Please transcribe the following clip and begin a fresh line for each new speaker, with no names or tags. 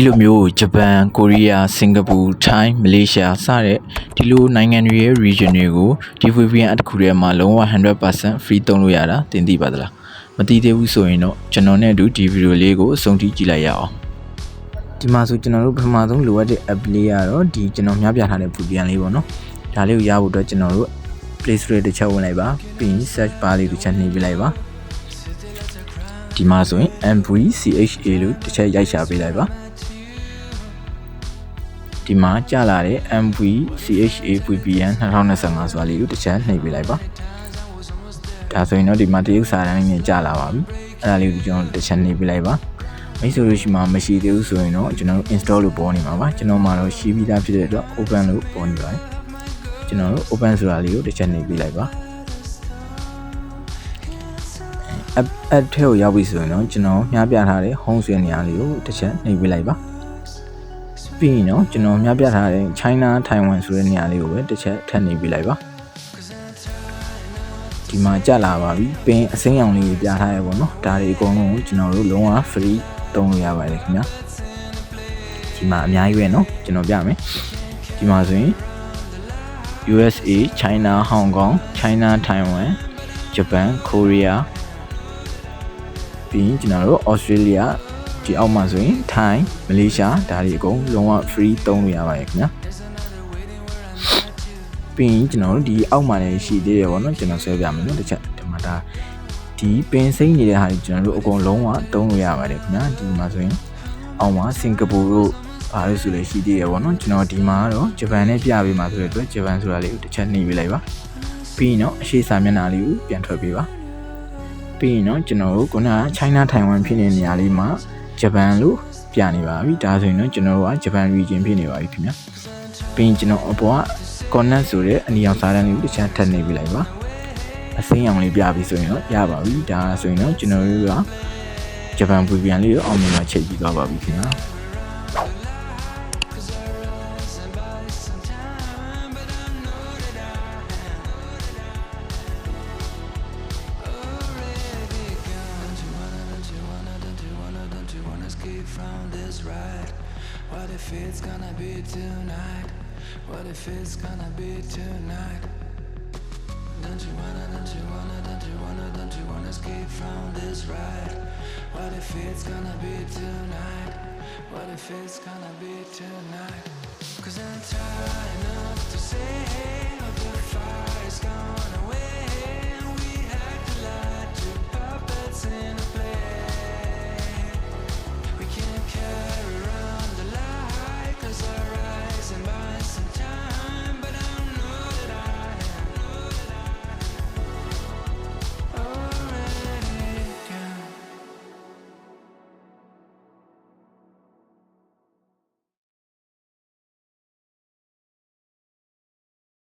ဒီလိုမျိုးဂျပန်ကိုရီးယားစင်ကာပူထိုင်းမလေးရှားစတဲ့ဒီလိုနိုင်ငံတွေရဲ့ region တွေကိုဒီ VPN အတစ်ခုထဲမှာလုံးဝ100% free သုံးလို့ရတာသင်သိပါသလားမသိသေးဘူးဆိုရင်တော့ကျွန်တော်နဲ့အတူဒီဗီဒီယိုလေးကိုအဆုံးထိကြည့်လိုက်ရအောင်ဒီမှာဆိုကျွန်တော်တို့ပထမဆုံးလိုအပ်တဲ့ app လေးကတော့ဒီကျွန်တော်များပြထားတဲ့ VPN လေးပေါ့နော်ဒါလေးကိုရဖို့အတွက်ကျွန်တော်တို့ Play Store တစ်ချက်ဝင်လိုက်ပါပြီးရင် search bar လေးတစ်ချက်နှိပ်ပြလိုက်ပါဒီမှာဆိုရင် MVCHA လို့တစ်ချက်ရိုက်ရှာပေးလိုက်ပါ ဒီမှာကြာလာတဲ့ MVCHA VPN 2025ဆိုတာလေးကိုတစ်ချက်နှိပ်ပေးလိုက်ပါဒါဆိုရင်တော့ဒီမှာတရုတ်စာတန်းနဲ့ကြာလာပါပြီအဲ့ဒါလေးကိုကျွန်တော်တစ်ချက်နှိပ်ပေးလိုက်ပါမိတ်ဆွေတို့ရှိမှမရှိသေးဘူးဆိုရင်တော့ကျွန်တော်တို့ install လို့ပေါ်နေမှာပါကျွန်တော်မှတော့ရှိပြီးသားဖြစ်တဲ့အတွက် open လို့ပေါ်နေပါတယ်ကျွန်တော်တို့ open ဆိုတာလေးကိုတစ်ချက်နှိပ်ပေးလိုက်ပါ app app ထဲကိုရောက်ပြီဆိုရင်တော့ကျွန်တော်မျှပြထားတဲ့ home ဆွေနေရာလေးကိုတစ်ချက်နှိပ်ပေးလိုက်ပါ ပြီးရင်တော့ကျွန်တော်မျှပြထားတဲ့ China Taiwan ဆိုတဲ့နေရာလေးကိုပဲတစ်ချက်ထပ်နှိပ်ပေးလိုက်ပါဒီမှာကြလာပါပြီပင်အစိမ်းရောင်လေးကိုပြထားရပေါ့နော်ဒါတွေအကုန်လုံးကိုကျွန်တော်တို့လုံးဝ free သုံးလို့ရပါတယ်ခင်ဗျာဒီမှာအများကြီးပဲเนาะကျွန်တော်ပြမယ်ဒီမှာဆိုရင် USA China Hong Kong China Taiwan Japan Korea ပြီးရင်ကျွန်တော်တို့ Australia ဒီအောက်မှာဆိုရင် Thai Malaysia ဒါတွေအကုန်လုံးဝ free သုံးလို့ရပါတယ်ခင်ဗျာပြီးရင်ကျွန်တော်တို့ဒီအောက်မှာလည်းရှိသေးတယ်ဗောနော်ကျွန်တော်ဆွဲပြမယ်နော်တစ်ချက်ဒီမှာဒါဒီပင်စိမ့်နေတဲ့ဟာတွေကျွန်တော်တို့အကုန်လုံးဝသုံးလို့ရပါတယ်ခင်ဗျာဒီမှာဆိုရင်အောက်မှာစင်ကာပူတို့ဘာလို့ဆိုလဲရှိသေးတယ်ဗောနော်ကျွန်တော်ဒီမှာတော့ဂျပန်နဲ့ပြပေးမှာဆိုတဲ့အတွက်ဂျပန်ဆိုတာလေးကိုတစ်ချက်နှိပ်ပေးလိုက်ပါပြီးရင်တော့အရှိစာမျက်နှာလေးကိုပြန်ထွက်ပေးပါပြီးရင်တော့ကျွန်တော်တို့ခုနက China Taiwan ဖြစ်နေတဲ့နေရာလေးမှာ ဂျပန်လို့ပြနေပါပြီဒါဆိုရင်တော့ကျွန်တော်တို့ကဂျပန် region ဖြစ်နေပါပြီခင်ဗျာပြီးရင်ကျွန်တော်အပေါ်က connect ဆိုတဲ့အနီရောင်စာတန်းလေးကိုတစ်ချက်ထပ်နေပြလိုက်ပါအစိမ်းရောင်လေးပြပြီဆိုရင်တော့ရပါပြီဒါဆိုရင်တော့ကျွန်တော်တို့ကဂျပန် VPN လေးကိုအောင်မြင်မှချိန်ပြီးသွားပါပြီခင်ဗျာ
found this ride What if it's gonna be tonight? What if it's gonna be tonight? Don't you wanna, don't you wanna, don't you wanna, don't you wanna escape from this ride? What if it's gonna be tonight? What if it's gonna be tonight? Cause I'm tired enough